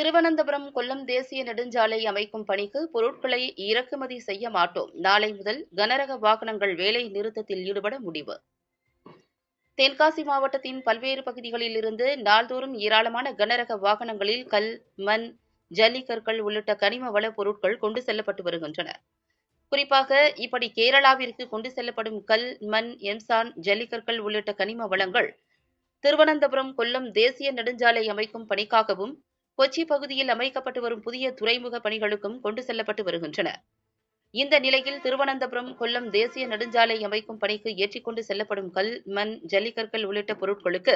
திருவனந்தபுரம் கொல்லம் தேசிய நெடுஞ்சாலை அமைக்கும் பணிக்கு பொருட்களை இறக்குமதி செய்ய மாட்டோம். நாளை முதல் கனரக வாகனங்கள் வேலை நிறுத்தத்தில் ஈடுபட முடிவு. தென்காசி மாவட்டத்தின் பல்வேறு பகுதிகளில் இருந்து நாள்தோறும் ஏராளமான கனரக வாகனங்களில் கல் மண் ஜல்லிக்கற்கள் உள்ளிட்ட கனிம வள பொருட்கள் கொண்டு செல்லப்பட்டு வருகின்றன. குறிப்பாக இப்படி கேரளாவிற்கு கொண்டு செல்லப்படும் கல் மண் எம்சான் ஜல்லிக்கற்கள் உள்ளிட்ட கனிம வளங்கள் திருவனந்தபுரம் கொல்லம் தேசிய நெடுஞ்சாலை அமைக்கும் பணிக்காகவும் கொச்சி பகுதியில் அமைக்கப்பட்டு வரும் புதிய துறைமுக பணிகளுக்கும் கொண்டு செல்லப்பட்டு வருகின்றன. இந்த நிலையில் திருவனந்தபுரம் கொல்லம் தேசிய நெடுஞ்சாலை அமைக்கும் பணிக்கு ஏற்றிக்கொண்டு செல்லப்படும் கல் மண் ஜல்லிக்கற்கள் உள்ளிட்ட பொருட்களுக்கு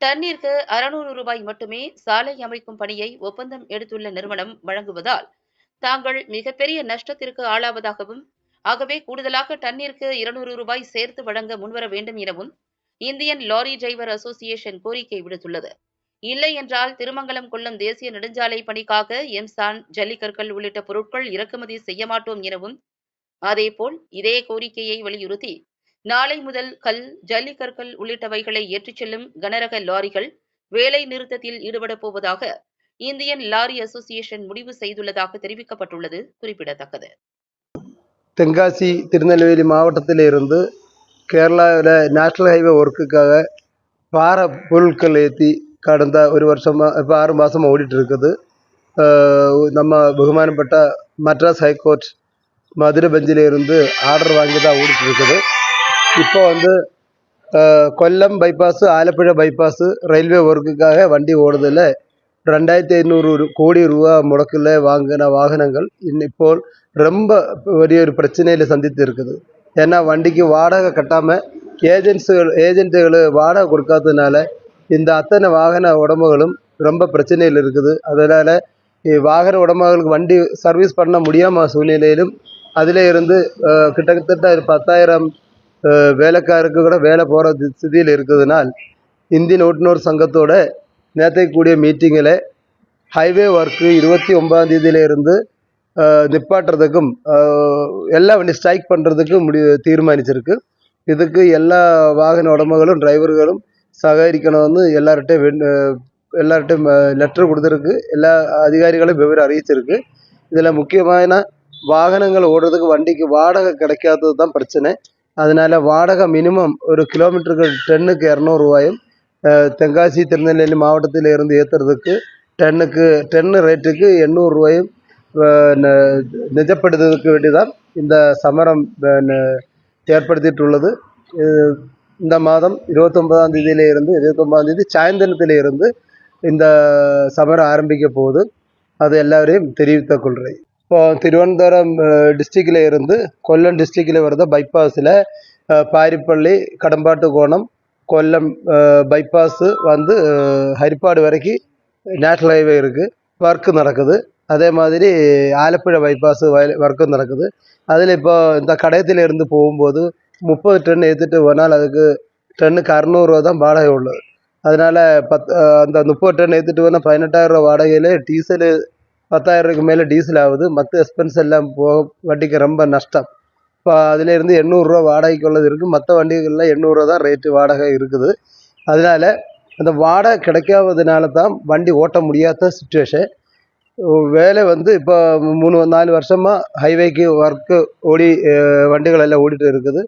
டன்னிற்கு அறுநூறு ரூபாய் மட்டுமே சாலை அமைக்கும் பணியை ஒப்பந்தம் எடுத்துள்ள நிறுவனம் வழங்குவதால் தாங்கள் மிகப்பெரிய நஷ்டத்திற்கு ஆளாவதாகவும் ஆகவே கூடுதலாக டன்னிற்கு இருநூறு ரூபாய் சேர்த்து வழங்க முன்வர வேண்டும் எனவும் இந்தியன் லாரி டிரைவர் அசோசியேஷன் கோரிக்கை விடுத்துள்ளது. இல்லை என்றால் திருமங்கலம் கொல்லம் தேசிய நெடுஞ்சாலை பணிக்காக எம்சான் ஜல்லிக்கற்கள் உள்ளிட்ட பொருட்கள் இறக்குமதி செய்ய மாட்டோம் எனவும் அதேபோல் இதே கோரிக்கையை வலியுறுத்தி நாளை முதல் கல் ஜல்லிக்கற்கள் உள்ளிட்டவைகளை ஏற்றிச் செல்லும் கனரக லாரிகள் வேலை நிறுத்தத்தில் ஈடுபடப் போவதாக இந்தியன் லாரி அசோசியேஷன் முடிவு செய்துள்ளதாக தெரிவிக்கப்பட்டுள்ளது. குறிப்பிடத்தக்கது. தென்காசி திருநெல்வேலி மாவட்டத்தில் இருந்து கேரளாவில் நேஷனல் ஹைவே ஒர்க்குக்காக பாறை பொருட்கள் ஏற்றி கடந்த ஒரு வருஷமாக இப்போ ஆறு மாதம் ஓடிட்டுருக்குது நம்ம பகுமானப்பட்ட மட்ராஸ் ஹைகோர்ட் மதுரை பெஞ்சிலிருந்து ஆர்டர் வாங்கி தான் ஓடிட்டுருக்குது இப்போ வந்து Kollam bypass Alappuzha bypass railway ஒர்க்குக்காக வண்டி ஓடுதில் ரெண்டாயிரத்தி ஐநூறு கோடி ரூபா முடக்கில் வாங்கின வாகனங்கள் இப்போ ரொம்ப பெரிய ஒரு பிரச்சனையில் சந்தித்து இருக்குது ஏன்னா வண்டிக்கு வாடகை கட்டாமல் ஏஜென்ட்ஸுகள் ஏஜென்ட்டுகள் வாடகை கொடுக்காததுனால இந்த அத்தனை வாகன உடம்புகளும் ரொம்ப பிரச்சனையில் இருக்குது. அதனால் வாகன உடம்புகளுக்கு வண்டி சர்வீஸ் பண்ண முடியாமல் சூழ்நிலையிலும் அதில் இருந்து கிட்டத்தட்ட பத்தாயிரம் வேலைக்காருக்கு கூட வேலை போகிற ஸ்திதியில் இருக்குதுனால் இந்தியன் ஓட்டுநர் சங்கத்தோட நேற்றைக்கு கூடிய மீட்டிங்கில் ஹைவே ஒர்க்கு இருபத்தி ஒன்பதாம் தேதியிலிருந்து நிப்பாட்டுறதுக்கும் எல்லா வண்டி ஸ்ட்ரைக் பண்ணுறதுக்கும் முடி தீர்மானிச்சிருக்கு. இதுக்கு எல்லா வாகன உடம்புகளும் டிரைவர்களும் சககரிக்கணும்னு எல்லார்கிட்டையும் வேண் எல்லார்கிட்டையும் லெட்டர் கொடுத்துருக்கு எல்லா அதிகாரிகளையும் விவரம் அறிவிச்சிருக்கு இதில் முக்கியமான வாகனங்கள் ஓடுறதுக்கு வண்டிக்கு வாடகை கிடைக்காதது தான் பிரச்சனை அதனால் வாடகை மினிமம் ஒரு கிலோமீட்டருக்கு டென்னுக்கு இரநூறுவாயும் தென்காசி திருநெல்வேலி மாவட்டத்தில் இருந்து ஏற்றுறதுக்கு டென்னுக்கு டென்னு ரேட்டுக்கு எண்ணூறுரூவாயும் நிஜப்படுத்துறதுக்கு வேண்டி தான் இந்த சமரம் ஏற்படுத்திட்டுள்ளது இந்த மாதம் இருபத்தொன்பதாம் தேதியிலிருந்து இருபத்தொன்பதாம் தேதி சாயந்தரத்தில் இருந்து இந்த சமரம் ஆரம்பிக்க போகுது. அது எல்லாரையும் தெரிவித்துக் கொள்கிறேன். இப்போ திருவனந்தபுரம் டிஸ்ட்ரிக்டில் இருந்து கொல்லம் டிஸ்ட்ரிக்டில் வருத பைபாஸில் பாரிப்பள்ளி கடம்பாட்டு கோணம் கொல்லம் பைபாஸு வந்து ஹரிப்பாடு வரைக்கும் நேஷனல் ஹைவே இருக்குது ஒர்க்கு நடக்குது. அதே மாதிரி ஆலப்புழை பைபாஸ் ஒர்க்கும் நடக்குது. அதில் இப்போ இந்த கடையத்தில் இருந்து போகும்போது முப்பது டன் ஏற்றிட்டு போனால் அதுக்கு டன்னுக்கு அறநூறுவா தான் வாடகை உள்ளது. அதனால் பத் அந்த முப்பது டன் ஏற்றிட்டு போனால் பதினெட்டாயிரரூவா வாடகையிலே டீசலு பத்தாயிரரூவாய்க்கு மேலே டீசல் ஆகுது. மற்ற எக்ஸ்பென்ஸ் எல்லாம் போக வண்டிக்கு ரொம்ப நஷ்டம். இப்போ அதிலேருந்து எண்ணூறுரூவா வாடகைக்கு உள்ளது இருக்குது. மற்ற வண்டிகளில் எண்ணூறுரூவா தான் ரேட்டு வாடகை இருக்குது. அதனால் அந்த வாடகை கிடைக்காததுனால தான் வண்டி ஓட்ட முடியாத சுச்சுவேஷன் வேலை வந்து இப்போ மூணு நாலு வருஷமாக ஹைவேக்கு ஒர்க்கு ஓடி வண்டிகளெல்லாம் வண்டிகள் எல்லாம் ஓடிட்டு இருக்குது.